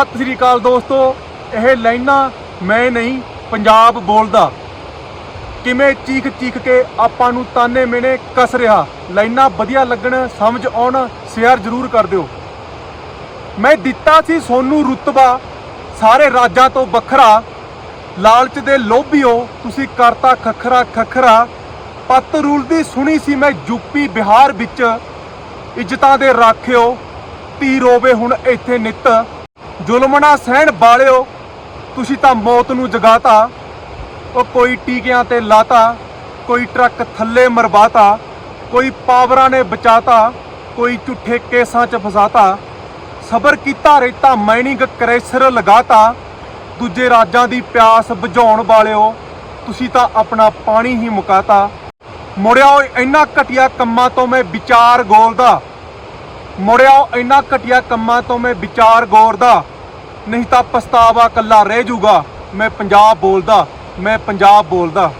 ਸਤਿ ਸ੍ਰੀ ਅਕਾਲ ਦੋਸਤੋ, ਇਹ ਲਾਈਨਾਂ ਮੈਂ ਨਹੀਂ, ਪੰਜਾਬ ਬੋਲਦਾ। ਕਿਵੇਂ ਚੀਖ ਚੀਖ ਕੇ ਆਪਾਂ ਨੂੰ ਤਾਨੇ ਮੇਨੇ ਕਸ ਰਿਹਾ? ਲਾਈਨਾਂ ਵਧੀਆ ਲੱਗਣ, ਸਮਝ ਆਉਣ, ਸ਼ੇਅਰ ਜ਼ਰੂਰ ਕਰ ਦਿਓ। ਮੈਂ ਦਿੱਤਾ ਸੀ ਸੋਨੂੰ ਰੁਤਬਾ, ਸਾਰੇ ਰਾਜਾਂ ਤੋਂ ਵੱਖਰਾ। ਲਾਲਚ ਦੇ ਲੋਭੀਓ, ਤੁਸੀਂ ਕਰਤਾ ਖਖਰਾ ਖਖਰਾ। ਪੱਤ ਰੂਲ ਦੀ ਸੁਣੀ ਸੀ ਮੈਂ ਯੂਪੀ ਬਿਹਾਰ ਵਿੱਚ। ਇੱਜ਼ਤਾਂ ਦੇ ਰਾਖਿਓ, ਧੀ ਰੋਵੇ ਹੁਣ ਇੱਥੇ ਨਿੱਤ। ਜ਼ੁਲਮ ਨਾ ਸਹਿਣ ਵਾਲਿਓ, ਤੁਸੀਂ ਤਾਂ ਮੌਤ ਨੂੰ ਜਗਾਤਾ, ਉਹ ਕੋਈ ਟੀਕਿਆਂ ਤੇ ਲਾਤਾ, ਕੋਈ ਟਰੱਕ ਥੱਲੇ ਮਰਵਾਤਾ, ਕੋਈ ਪਾਵਰਾਂ ਨੇ ਬਚਾਤਾ, ਕੋਈ ਝੂਠੇ ਕੇਸਾਂ 'ਚ ਫਸਾਤਾ। ਸਬਰ ਕੀਤਾ ਰੇਤਾ, ਮਾਈਨਿੰਗ ਕਰੈਸਰ ਲਗਾਤਾ। ਦੂਜੇ ਰਾਜਾਂ ਦੀ ਪਿਆਸ ਬੁਝਾਉਣ ਵਾਲਿਓ, ਤੁਸੀਂ ਤਾਂ ਆਪਣਾ ਪਾਣੀ ਹੀ ਮੁਕਾਤਾ। ਮੁੜਿਆ ਓਏ ਇੰਨਾ ਘਟੀਆ ਕੰਮਾਂ ਤੋਂ ਮੈਂ ਵਿਚਾਰ ਗੋਲਦਾ। ਮੁੜਿਆ ਓ ਇੰਨਾ ਘਟੀਆ ਕੰਮਾਂ ਤੋਂ ਮੈਂ ਵਿਚਾਰ ਗੋਰਦਾ। ਨਹੀਂ ਤਾਂ ਪਛਤਾਵਾ ਕੱਲਾ ਰਹਿ ਜਾਊਗਾ ਮੈਂ ਪੰਜਾਬ ਬੋਲਦਾ ਮੈਂ ਪੰਜਾਬ ਬੋਲਦਾ।